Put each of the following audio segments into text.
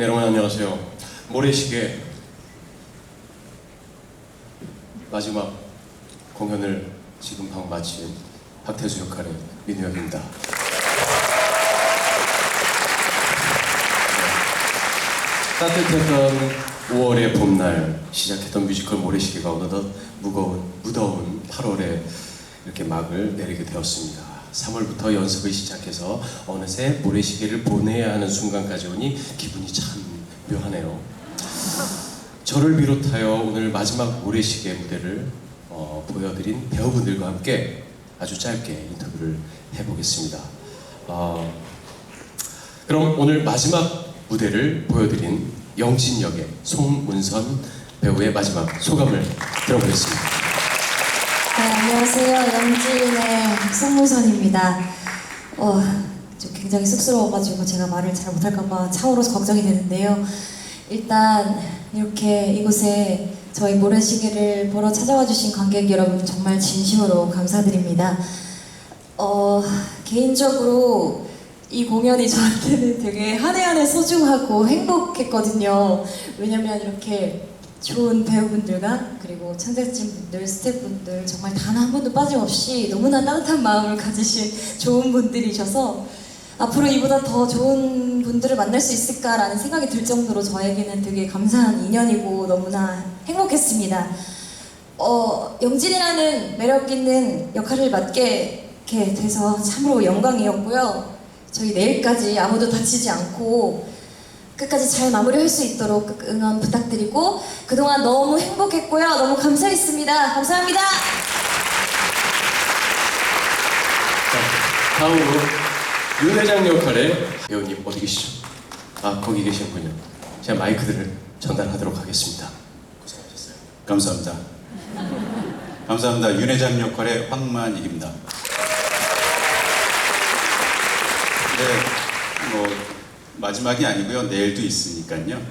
네, 여러분 안녕하세요. 모래시계 마지막 공연을 지금 방금 마친 박태수 역할의 민우혁입니다. 네. 따뜻했던 5월의 봄날 시작했던 뮤지컬 모래시계가 어느덧 무거운 무더운 8월에 이렇게 막을 내리게 되었습니다. 3월부터 연습을 시작해서 어느새 모래시계를 보내야 하는 순간까지 오니 기분이 참 묘하네요. 저를 비롯하여 오늘 마지막 모래시계 무대를 어, 보여드린 배우분들과 함께 아주 짧게 인터뷰를 해보겠습니다. 어, 그럼 오늘 마지막 무대를 보여드린 영진 역의 송문선 배우의 마지막 소감을 들어보겠습니다. 네, 안녕하세요. 영진의 송무선입니다. 어, 좀 굉장히 쑥스러워가지고 제가 말을 잘 못할까봐 차오르서 걱정이 되는데요. 일단 이렇게 이곳에 저희 모래시계를 보러 찾아와 주신 관객 여러분 정말 진심으로 감사드립니다. 어, 개인적으로 이 공연이 저한테는 되게 한 해 한 해 소중하고 행복했거든요. 왜냐면 이렇게 좋은 배우분들과 그리고 창작진 분들, 스태프분들 정말 단 한 번도 빠짐없이 너무나 따뜻한 마음을 가지신 좋은 분들이셔서 앞으로 이보다 더 좋은 분들을 만날 수 있을까라는 생각이 들 정도로 저에게는 되게 감사한 인연이고 너무나 행복했습니다. 어, 영진이라는 매력 있는 역할을 맡게 돼서 참으로 영광이었고요. 저희 내일까지 아무도 다치지 않고 끝까지 잘 마무리할 수 있도록 응원 부탁드리고 그동안 너무 행복했고요. 너무 감사했습니다. 감사합니다. 자, 다음으로 윤 회장 역할의 배우님 어디 계시죠? 아 거기 계시는군요. 제가 마이크들을 전달하도록 하겠습니다. 고생하셨어요. 감사합니다. 감사합니다. 윤 회장 역할의 황만익입니다. 네, 뭐 마지막이 아니고요. 내일도 있으니까요. 네,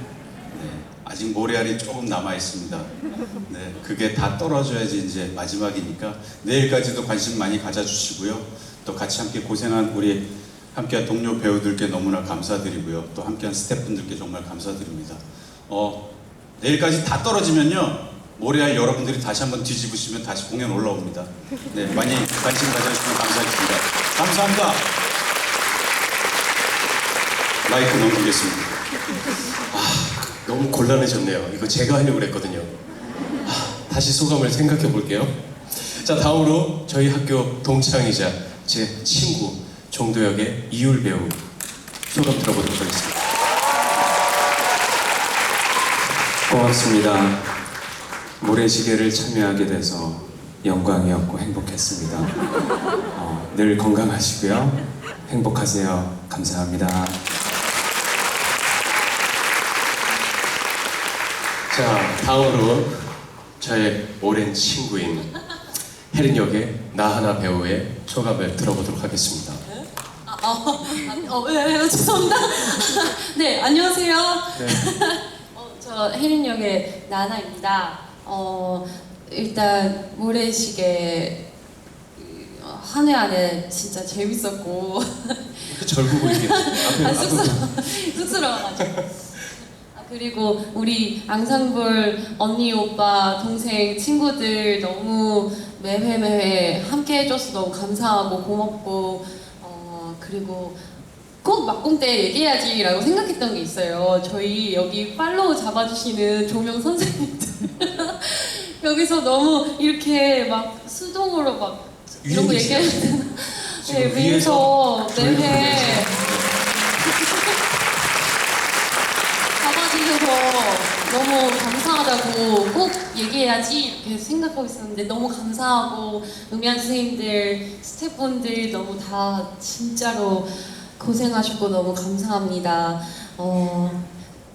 아직 모래알이 조금 남아 있습니다. 네, 그게 다 떨어져야지 이제 마지막이니까 내일까지도 관심 많이 가져주시고요. 또 같이 함께 고생한 우리 함께한 동료 배우들께 너무나 감사드리고요. 또 함께한 스태프분들께 정말 감사드립니다. 어, 내일까지 다 떨어지면요. 모래알 여러분들이 다시 한번 뒤집으시면 다시 공연 올라옵니다. 네, 많이 관심 가져주시면 감사하겠습니다. 감사합니다. 마이크 넘기겠습니다. 너무 곤란해졌네요. 이거 제가 하려고 그랬거든요. 아, 다시 소감을 생각해 볼게요. 자, 다음으로 저희 학교 동창이자 제 친구 종도역의 이율 배우 소감 들어보도록 하겠습니다. 고맙습니다. 모래시계를 참여하게 돼서 영광이었고 행복했습니다. 어, 늘 건강하시고요. 행복하세요. 감사합니다. 자, 다음으로 저의 오랜 친구인 혜린 역의 나하나 배우의 소감을 들어보도록 하겠습니다. 아, 어, 아, 어, 네, 네, 죄송합니다. 네, 안녕하세요. 어, 저 혜린 역의 나나입니다. 어, 일단 모래시계 어, 한해 안에 진짜 재밌었고 절 보고 이렇게 앞에 아, 앞으로 쑥스러워, 쑥스러워가지고. 아, 그리고 우리 앙상블 언니, 오빠, 동생, 친구들 너무 매회 매회 함께 해줘서 너무 감사하고 고맙고 어, 그리고 꼭 막공 때 얘기해야지라고 생각했던 게 있어요. 저희 여기 팔로우 잡아주시는 조명 선생님들 여기서 너무 이렇게 막 수동으로 막 이런 거? 얘기해야 되나? 네, 위에서 매회 보고 잡아주셔서 너무 감사하다고 꼭 얘기해야지 이렇게 생각하고 있었는데 너무 감사하고 음향 선생님들, 스태프분들 너무 다 진짜로 고생하셨고 너무 감사합니다. 어,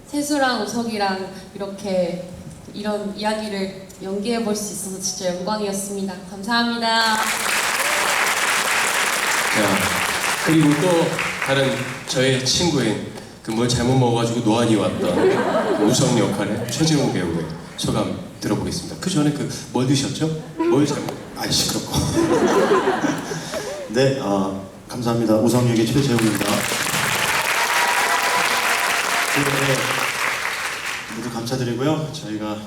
세수랑 우석이랑 이렇게 이런 이야기를 연기해 볼 수 있어서 진짜 영광이었습니다. 감사합니다. 자, 그리고 또 다른 저의 친구인 그 뭘 잘못 먹어가지고 노안이 왔던 우성 역할의 최재훈 배우의 소감 들어보겠습니다. 그 전에 그 뭘 드셨죠? 뭘 잘못? 아 시끄럽고. 네, 아, 감사합니다. 우성 역의 최재훈입니다. 네, 모두 감사드리고요. 저희가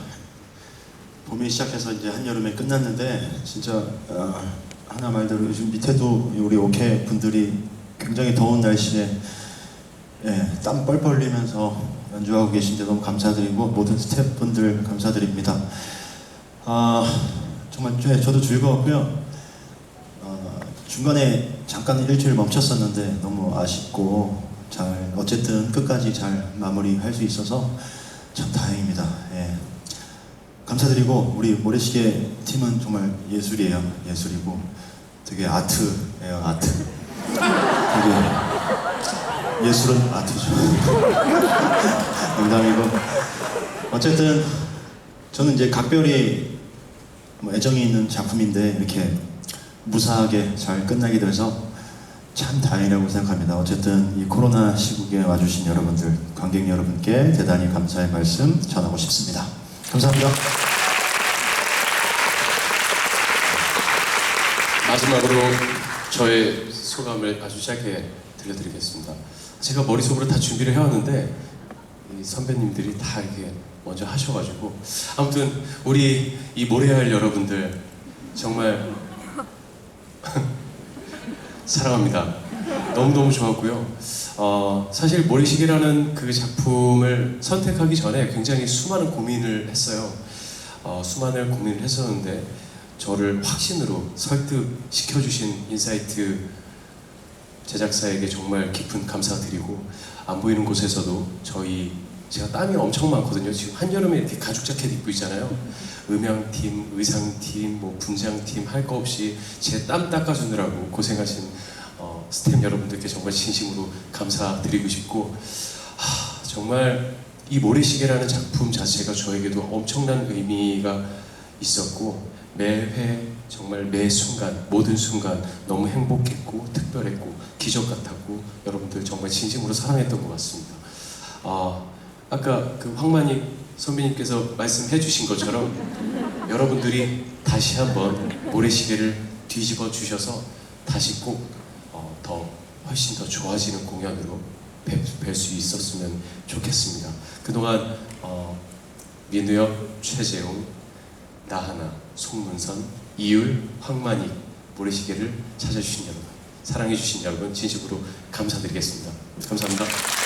봄이 시작해서 이제 한여름에 끝났는데 진짜 아, 하나 말대로 요즘 밑에도 우리 오케 분들이 굉장히 더운 날씨에 예, 땀 뻘뻘 흘리면서 연주하고 계신데 너무 감사드리고 모든 스태프분들 감사드립니다. 아 정말 저- 저도 즐거웠고요. 어, 중간에 잠깐 일주일 멈췄었는데 너무 아쉽고 잘 어쨌든 끝까지 잘 마무리할 수 있어서 참 다행입니다. 예. 감사드리고 우리 모래시계 팀은 정말 예술이에요. 예술이고 되게 아트예요. 아트. 예술은 아트죠. 농담이고 어쨌든 저는 이제 각별히 뭐 애정이 있는 작품인데 이렇게 무사하게 잘 끝나게 돼서 참 다행이라고 생각합니다. 어쨌든 이 코로나 시국에 와주신 여러분들, 관객 여러분께 대단히 감사의 말씀 전하고 싶습니다. 감사합니다. 마지막으로 저의 소감을 아주 짧게 들려드리겠습니다. 제가 머릿속으로 다 준비를 해왔는데 이 선배님들이 다 이렇게 먼저 하셔가지고 아무튼 우리 이 모래알 여러분들 정말 사랑합니다. 너무너무 좋았고요. 어, 사실 모래시계라는 그 작품을 선택하기 전에 굉장히 수많은 고민을 했어요. 어, 수많은 고민을 했었는데 저를 확신으로 설득시켜주신 인사이트 제작사에게 정말 깊은 감사드리고 안 보이는 곳에서도 저희 제가 땀이 엄청 많거든요. 지금 한여름에 이렇게 가죽 자켓 입고 있잖아요. 음향팀, 의상팀, 뭐 분장팀 할 거 없이 제 땀 닦아주느라고 고생하신 어, 스태프 여러분들께 정말 진심으로 감사드리고 싶고 하, 정말 이 모래시계라는 작품 자체가 저에게도 엄청난 의미가 있었고 매회 정말 매 순간 모든 순간 너무 행복했고 특별했고 기적 같았고 여러분들 정말 진심으로 사랑했던 것 같습니다. 아 아까 그 황만익 선배님께서 말씀해 주신 것처럼 여러분들이 다시 한번 모래시계를 뒤집어 주셔서 다시 꼭 어, 더 훨씬 더 좋아지는 공연으로 뵐 수 있었으면 좋겠습니다. 그동안 어, 민우혁, 최재웅, 나하나, 송문선, 이율, 황만익 모래시계를 찾아주신 여러분, 사랑해주신 여러분 진심으로 감사드리겠습니다. 감사합니다.